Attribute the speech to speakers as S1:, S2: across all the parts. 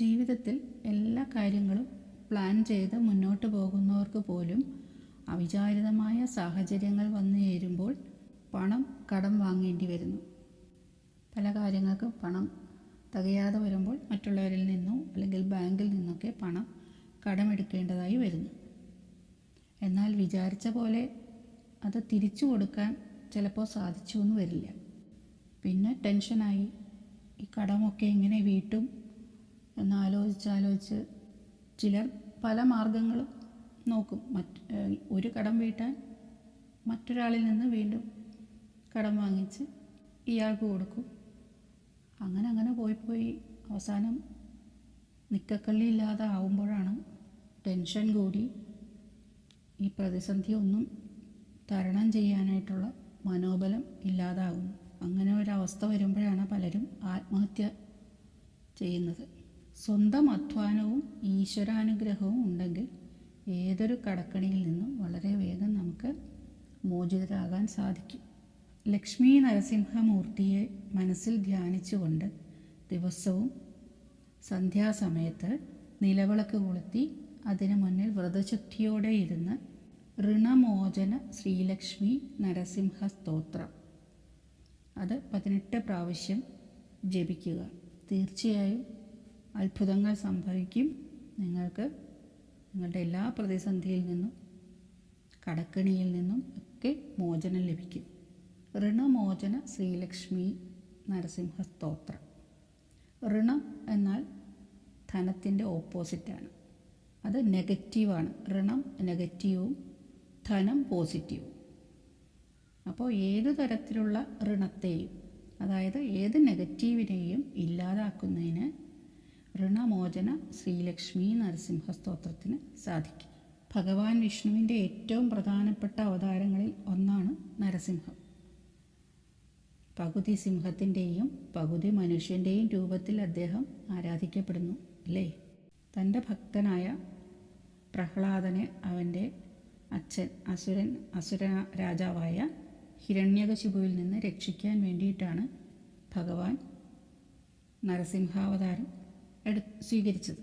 S1: ജീവിതത്തിൽ എല്ലാ കാര്യങ്ങളും പ്ലാൻ ചെയ്ത് മുന്നോട്ട് പോകുന്നവർക്ക് പോലും അവിചാരിതമായ സാഹചര്യങ്ങൾ വന്നു ചേരുമ്പോൾ പണം കടം വാങ്ങേണ്ടി വരുന്നു. പല കാര്യങ്ങൾക്ക് പണം തികയാതെ വരുമ്പോൾ മറ്റുള്ളവരിൽ നിന്നോ അല്ലെങ്കിൽ ബാങ്കിൽ നിന്നൊക്കെ പണം കടമെടുക്കേണ്ടതായി വരുന്നു. എന്നാൽ വിചാരിച്ച പോലെ അത് തിരിച്ചു കൊടുക്കാൻ ചിലപ്പോൾ സാധിച്ചു എന്ന് വരില്ല. പിന്നെ ടെൻഷനായി ഈ കടമൊക്കെ ഇങ്ങനെ വീട്ടും എന്നാലോചിച്ചാലോചിച്ച് ചിലർ പല മാർഗങ്ങളും നോക്കും. മറ്റ് ഒരു കടം വീട്ടാൻ മറ്റൊരാളിൽ നിന്ന് വീണ്ടും കടം വാങ്ങിച്ച് ഇയാൾക്ക് കൊടുക്കും. അങ്ങനെ അങ്ങനെ പോയി പോയി അവസാനം നിക്കക്കള്ളി ഇല്ലാതെ ആവുമ്പോഴാണ് ടെൻഷൻ കൂടി ഈ പ്രതിസന്ധി ഒന്നും തരണം ചെയ്യാനായിട്ടുള്ള മനോബലം ഇല്ലാതാകുന്നു അങ്ങനെ ഒരവസ്ഥ വരുമ്പോഴാണ് പലരും ആത്മഹത്യ ചെയ്യുന്നത്. സ്വന്തം അധ്വാനവും ഈശ്വരാനുഗ്രഹവും ഉണ്ടെങ്കിൽ ഏതൊരു കടക്കണിയിൽ നിന്നും വളരെ വേഗം നമുക്ക് മോചിതരാകാൻ സാധിക്കും. ലക്ഷ്മി നരസിംഹമൂർത്തിയെ മനസ്സിൽ ധ്യാനിച്ചുകൊണ്ട് ദിവസവും സന്ധ്യാസമയത്ത് നിലവിളക്ക് കൊളുത്തി അതിനു മുന്നിൽ വ്രതശുദ്ധിയോടെ ഇരുന്ന് ഋണമോചന ശ്രീലക്ഷ്മി നരസിംഹ സ്തോത്രം. അത് പതിനെട്ട് പ്രാവശ്യം ജപിക്കുക. തീർച്ചയായും അത്ഭുതങ്ങൾ സംഭവിക്കും. നിങ്ങൾക്ക് നിങ്ങളുടെ എല്ലാ പ്രതിസന്ധിയിൽ നിന്നും കടക്കണിയിൽ നിന്നും ഒക്കെ മോചനം ലഭിക്കും. ഋണമോചന ശ്രീലക്ഷ്മി നരസിംഹ സ്തോത്രം ഋണം എന്നാൽ ധനത്തിന്റെ ഓപ്പോസിറ്റാണ്. അത് നെഗറ്റീവാണ്. ഋണം നെഗറ്റീവും ധനം പോസിറ്റീവും. അപ്പോൾ ഏതു തരത്തിലുള്ള ഋണത്തെയും അതായത് ഏത് നെഗറ്റീവിനെയും ഇല്ലാതാക്കുന്നതിന് ഋണമോചന ശ്രീലക്ഷ്മി നരസിംഹ സ്തോത്രത്തിന് സാധിക്കും. ഭഗവാൻ വിഷ്ണുവിന്റെ ഏറ്റവും പ്രധാനപ്പെട്ട അവതാരങ്ങളിൽ ഒന്നാണ് നരസിംഹം. പകുതി സിംഹത്തിന്റെയും പകുതി മനുഷ്യന്റെയും രൂപത്തിൽ അദ്ദേഹം ആരാധിക്കപ്പെടുന്നു അല്ലേ? തന്റെ ഭക്തനായ പ്രഹ്ലാദനെ അവന്റെ അച്ഛൻ അസുരൻ അസുര രാജാവായ ഹിരണ്യകശിപുവിൽ നിന്ന് രക്ഷിക്കാൻ വേണ്ടിയിട്ടാണ് ഭഗവാൻ നരസിംഹാവതാരം എടു സ്വീകരിച്ചത്.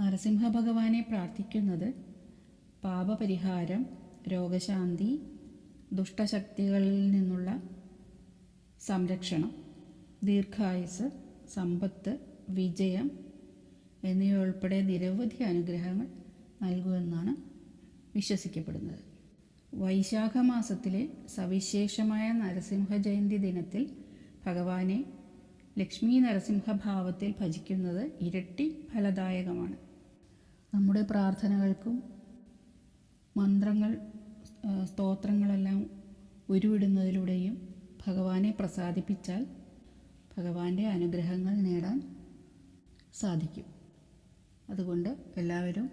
S1: നരസിംഹ ഭഗവാനെ പ്രാർത്ഥിക്കുന്നത് പാപപരിഹാരം രോഗശാന്തി ദുഷ്ടശക്തികളിൽ നിന്നുള്ള സംരക്ഷണം ദീർഘായുസ് സമ്പത്ത് വിജയം എന്നിവ ഉൾപ്പെടെ നിരവധി അനുഗ്രഹങ്ങൾ നൽകുമെന്നാണ് വിശ്വസിക്കപ്പെടുന്നത്. വൈശാഖ മാസത്തിലെ സവിശേഷമായ നരസിംഹ ജയന്തി ദിനത്തിൽ ഭഗവാനെ ലക്ഷ്മി നരസിംഹഭാവത്തിൽ ഭജിക്കുന്നത് ഇരട്ടി ഫലദായകമാണ്. നമ്മുടെ പ്രാർത്ഥനകൾക്കും മന്ത്രങ്ങൾ സ്തോത്രങ്ങളെല്ലാം ഉരുവിടുന്നതിലൂടെയും ഭഗവാനെ പ്രസാദിപ്പിച്ചാൽ ഭഗവാന്റെ അനുഗ്രഹങ്ങൾ നേടാൻ സാധിക്കും. അതുകൊണ്ട് എല്ലാവരും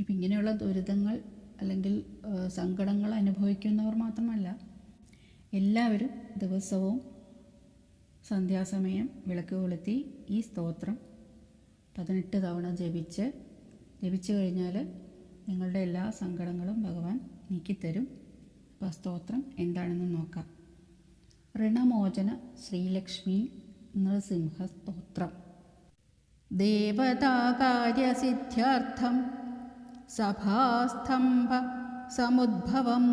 S1: ഇപ്പം ഇങ്ങനെയുള്ള ദുരിതങ്ങൾ അല്ലെങ്കിൽ സങ്കടങ്ങൾ അനുഭവിക്കുന്നവർ മാത്രമല്ല എല്ലാവരും ദിവസവും സന്ധ്യാസമയം വിളക്ക് കൊളുത്തി ഈ സ്തോത്രം പതിനെട്ട് തവണ ജപിച്ച് ജപിച്ചു കഴിഞ്ഞാൽ നിങ്ങളുടെ എല്ലാ സങ്കടങ്ങളും ഭഗവാൻ നീക്കിത്തരും. അപ്പോൾ സ്തോത്രം എന്താണെന്ന് നോക്കാം. ഋണമോചന ശ്രീലക്ഷ്മി നൃസിംഹ സ്തോത്രം. ദേവതാകാര്യസിദ്ധ്യർത്ഥം സഭാസ്തംഭ സമുദ്ഭവം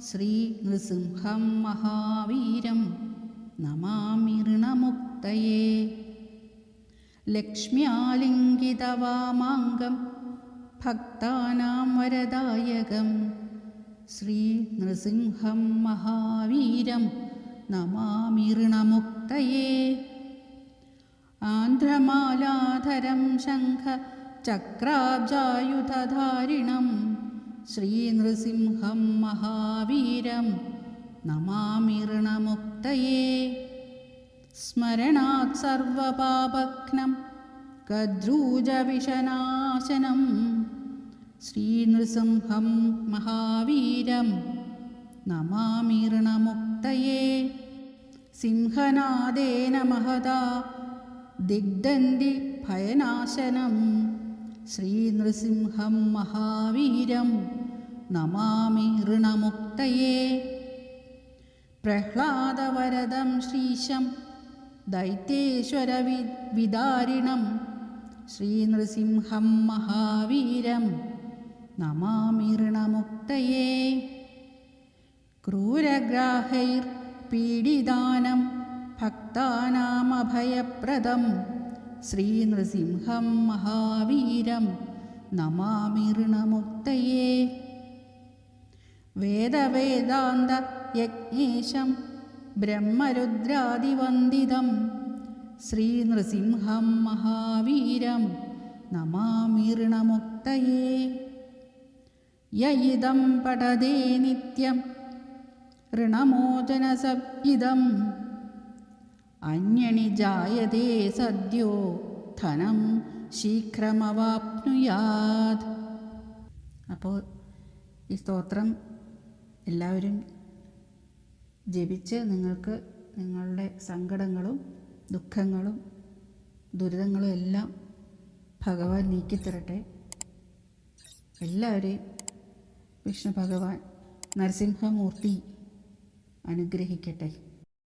S1: ശ്രീ നൃസിംഹം മഹാവീരം. നമാമി ലക്ഷ്മ്യാലിംഗിതവാമാങ്കം ഭക്താനാം വരദായകം. ശ്രീനൃസിംഹം മഹാവീരം നമാമി ഋണമുക്തയേ ആന്ധ്രമാലാധരം ശംഖ ചക്രാബ്ജായുധധാരിണം. ശ്രീനൃസിംഹം മഹാവീരം नमामि ऋणमुक्तये स्मरणात्सर्वपापघ्नं कद्रूजविशनाशनं श्रीनृसिंहं महावीरं नमामि ऋणमुक्तये सिंहनादेन महदा दिग्दन्दिभयनाशनं श्रीनृसिंहं महावीरं नमामि ऋणमुक्तये പ്രഹ്ലാദവരദം ശ്രീശം ദൈത്യേശ്വര വി വിദാരിണം ശ്രീനൃസിംഹം മഹാവീരം നമാമിഋണമുക്തയേ ക്രൂരഗ്രാഹൈർ പീഡിതാനം ഭക്താനാമഭയപ്രദം ശ്രീനൃസിംഹം മഹാവീരം നമാമിഋണമുക്തയേ വേദവേദാന്ത യജ്ഞേശം ശ്രീ ശ്രീനൃസിംഹം മഹാവീരം നമാമീർണമുക്തയേ. യയിദം പടതേ നിത്യം ഋണമോചനസഇദം അന്യണി ജായതേ സദ്യോ ധനം ശീഘ്രമവാപ്നുയാത്. അപ്പോൾ ഈ സ്തോത്രം എല്ലാവരും ജപിച്ച് നിങ്ങൾക്ക് നിങ്ങളുടെ സങ്കടങ്ങളും ദുഃഖങ്ങളും ദുരിതങ്ങളും എല്ലാം ഭഗവാൻ നീക്കിത്തരട്ടെ. എല്ലാവരെയും വിഷ്ണു ഭഗവാൻ നരസിംഹമൂർത്തി അനുഗ്രഹിക്കട്ടെ.